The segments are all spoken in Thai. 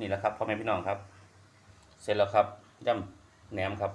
นี่แหละครับพ่อแม่พี่น้องครับ เสร็จแล้วครับย่ำแหนมครับ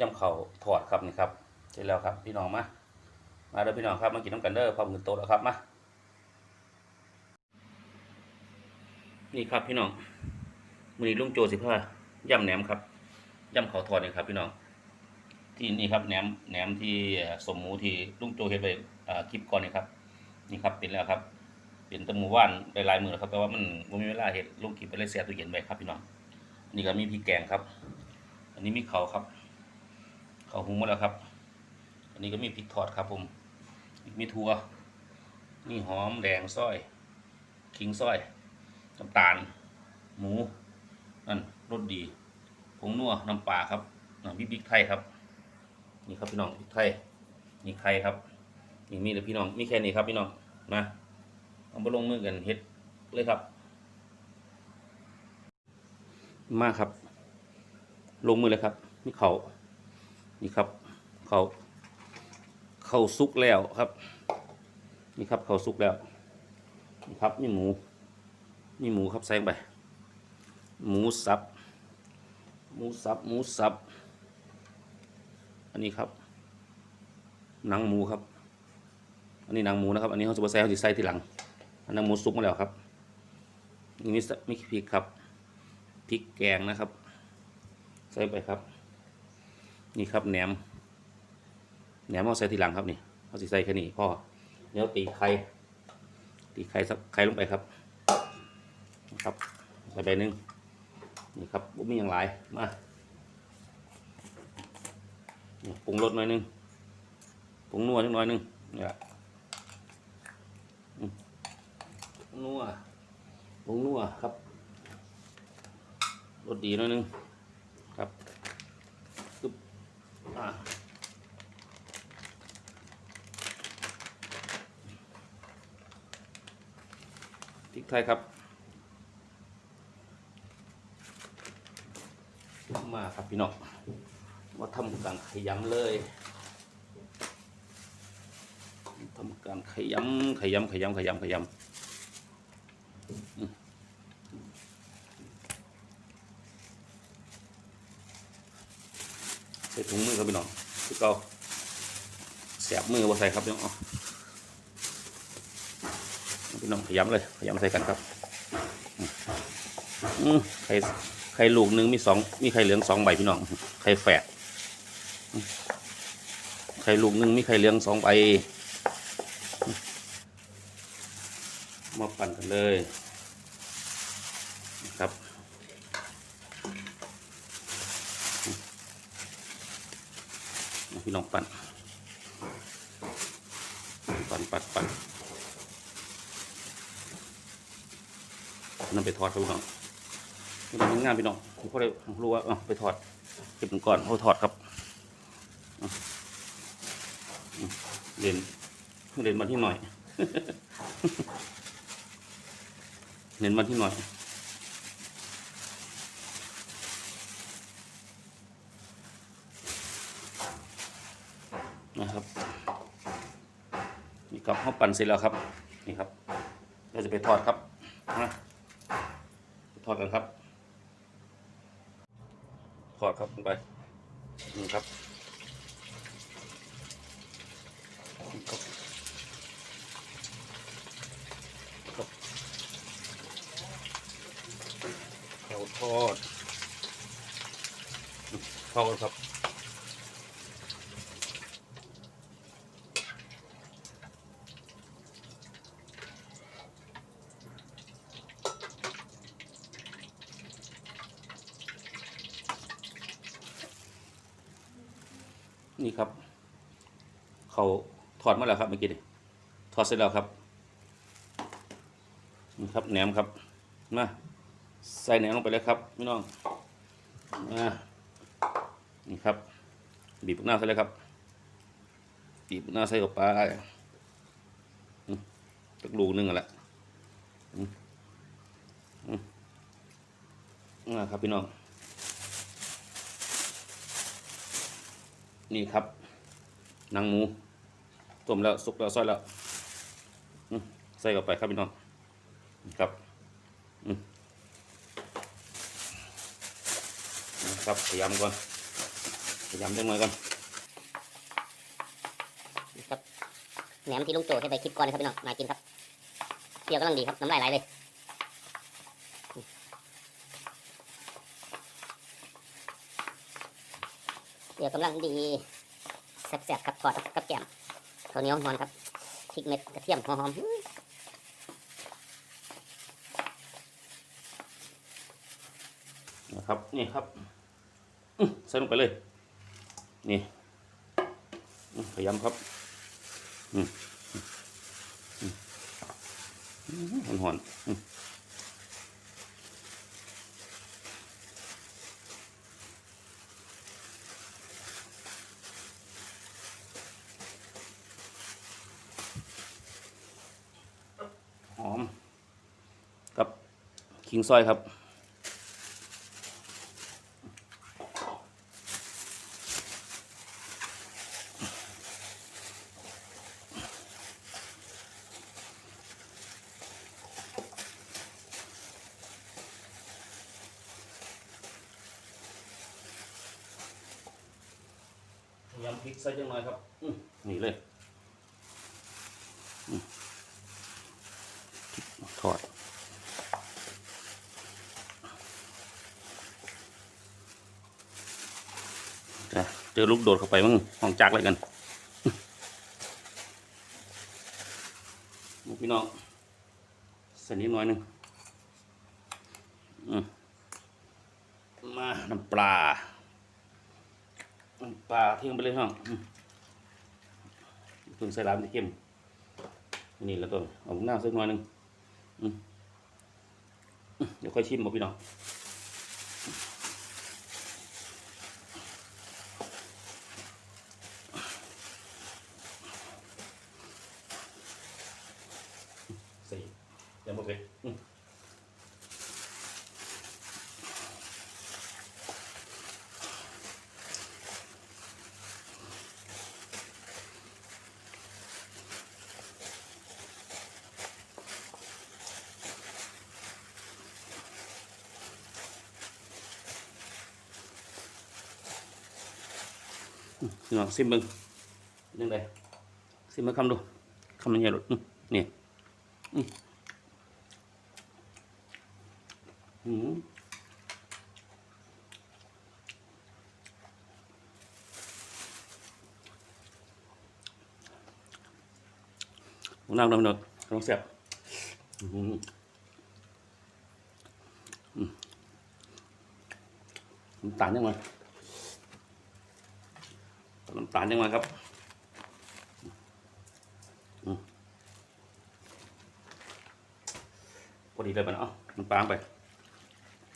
ย่ำเข่าถอดครับนี่ครับ เสร็จแล้วครับพี่น้องมา มาเด้อพี่น้องครับมากินน้ำกันเด้อพร้อมกันโตะแล้วครับมา นี่ครับพี่น้องมือลุงโจสิพาย่ำแหนมครับย่ำเข่าถอดนี่ครับพี่น้อง ที่นี่ครับแหนมแหนมที่สมหมูที่ลุงโจเห็นไปคลิปก่อนนี่ครับ นี่ครับเป็นแล้วครับ เป็นตะหมูว่านหลายๆมือแล้วครับแต่ว่ามันบ่มีเวลาเห็ดลงกินไปเลยเสียตู้เย็นไว้ครับพี่น้องอันนี้ก็มีพริกแกงครับ อันนี้มีเขาครับ เขาหุงมาแล้วครับ อันนี้ก็มีพริกทอดครับผมมีถั่วนี่หอมแดงซอยขิงซอยน้ำตาล หมูนั่นรสดีผงนัวน้ำปลาครับอ่ามีพริกไทยครับ นี่ครับพี่น้องพริกไทยนี่ไข่ครับนี่มีแต่พี่น้องมีแค่นี้ครับพี่น้องนะ เอาไปลงมือกันเฮ็ดเลยครับ มาครับ ลงมือเลยครับ นี่เขานี่ครับ เขาเขาสุกแล้วครับ นี่ครับเขาสุกแล้วนี่ครับนี่หมูนี่หมูครับใส่ลงไป หมูสับ หมูสับ หมูสับ อันนี้ครับ หนังหมูครับ อันนี้หนังหมูนะครับ อันนี้เขาจะมาใส่เขาจะใส่ทีหลัง อันนั้นหมูสุกมาแล้วครับอันนี้มีพริกครับพริกแกงนะครับ ใส่ไปครับ นี่ครับแหนมแหนมเอาใส่ทีหลังครับนี่เขาสิใส่แค่นี้พ่อเดี๋ยวตีไข่ตีไข่สักไข่ลงไปครับครับใส่ไปหนึ่งนี่ครับบุ้มีอย่างไรมานี่ปรุงรสหน่อยนึงปรุงนัวนิดหน่อยนึงนี่แหละอืมปรุง นัวปรุงนัวครับรสดีหน่อยนึงครับปึ๊บอ่าพริกไทยครับ มาครับพี่น้องมาทำการขยำเลยทำการขยำขยำขยำขยำขยำอืมใส่ ถุงมือครับพี่น้องคือเก่าแสบมือว่าใส่ครับพี่น้องเอาพี่น้องขยำเลยขยำใส่กันครับอืมไข่ไข่ลูกหนึ่งมีสองมีไข่เหลืองสองใบพี่น้องไข่แฝดไข่ลูกหนึ่งมีไข่เหลืองสองใบมาปั่นกันเลย ครับ พี่น้องปั่นปั่นปั่นปั่นนั่นไปทอดครับพี่น้องนี่เป็นงานพี่น้องผมก็เลยรู้ว่าอไปถอดเก็บมันก่อนเขาถอดครับเรียนเรียนมาที่หน่อยเรียนมาที่หน่อย นะครับ นี่ครับเขาปั่นเสร็จแล้วครับ นี่ครับ เราจะไปทอดครับนะทอดกันครับ ทอดครับลงไป นี่ครับนี่ครับครับข้าวทอดเขากันครับ นี่ครับ เขาถอดมาแล้วครับเมื่อกี้นี่ถอดเสร็จแล้วครับนี่ครับแหนมครับมาใส่แหนมลงไปเลยครับพี่น้องมานี่ครับ บีบหน้าใส่เลยครับ บีบหน้าใส่กับปลาตักลูกนึงอะแหละนะครับพี่น้อง นี่ครับนังหมูต้มแล้วสุกแล้วซอยแล้วใส่เข้าไปครับพี่น้องครับครับพยายามก่อนพยายามเล็กน้อยก่อนครับแหนมที่ลุงโจให้ไปคลิปก่อนนะครับพี่น้องมากินครับเที่ยวกำลังดีครับน้ำลายไหลเลย เปรี้ยวกำลังดีแซ่บๆครับทอดกับแกล้มข้าวเหนียวหอนครับพริกเม็ดกระเทียมหอมๆอื้อนะครับนี่ครับใส่ลงไปเลย นี่พยายามครับอืมอืมอืมหอนๆอืมหอมกับ ขิงซอยครับยำพริกใส่จังหน่อยครับอื้อนี่เลยอื้อทอดจ้ะ เจอลูกโดดเข้าไปมั้งห้องจักอะไรกันอื้อพี่น้องใส่นิดน่อยหนึงมาน้ำปลาปลาทิ้งไปเลยห้องเพิ่งใส่ร้านที่เข้มนี่แล้วก็เอาหน้าสักหน่อยหนึ่งเดี๋ยวค่อยชิมมาพี่น้อง ส่ยังไม่เป็นอืมพี่น้องซิมเบิ้งยังไงซิมมาคำดูคำมันใหญ่หลุดอืมนี่ อืมอืมผมนั่งดำเนินลองเสียบอืมน้ำตาลยังไงน้ำตาลยังไงครับ อืม พอดีเลยมันเนาะน้ำปลางไป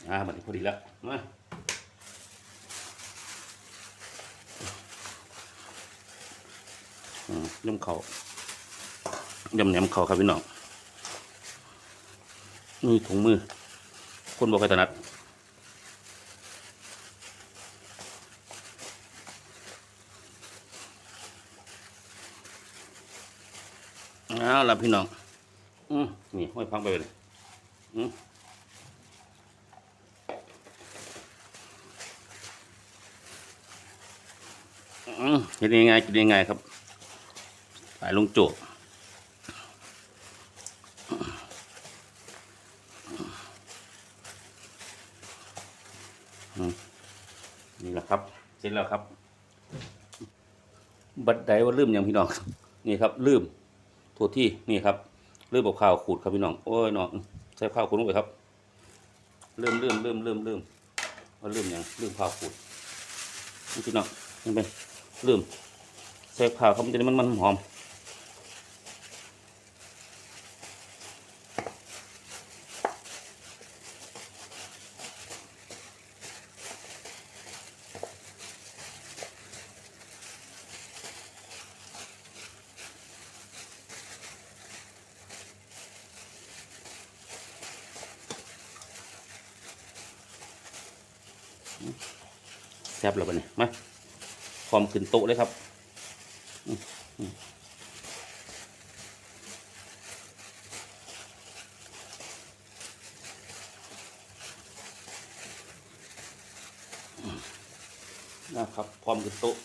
อ่ามันพอดีแล้วมาอืมยำเขาย่ำแหนมเขาครับพี่น้องนี่ถุงมือ คนบอกใครถนัดเอาล่ะพี่น้อง อืมนี่ห้อยพังไปเลย กินยังไงกินยังไงครับสายลุงโจกอืมนี่แหละครับเสร็จแล้วครับ บัดใดว่าลืมยังพี่น้อง นี่ครับลืมทั่วที่นี่ครับเริ่มเอาข้าวขูดครับพี่น้อง โอ้ยน้อง ใส่ข้าวขูดลงไปครับ เริ่มเริ่มเริ่มเริ่มเริ่มว่าเริ่มยังเริ่มข้าวขูดนี่พี่น้องเห็นไหมเริ่มใส่ข้าวเขามันจะได้มันมันหอม แซ่บแล้วปะเนี่ยมาพร้อมขึ้นโต๊ะเลยครับนะครับพร้อมกับโต๊ะ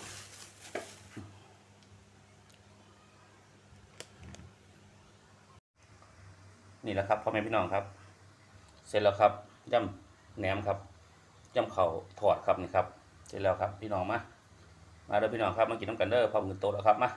นี่แหละครับพ่อแม่พี่น้องครับ เสร็จแล้วครับย่ำแหนมครับ ย่ำเข่าถอดครับนี่ครับเสร็จแล้วครับพี่น้องมา มาเด้อพี่น้องครับมากินน้ำกันเด้อพร้อมกันโตแล้วครับมา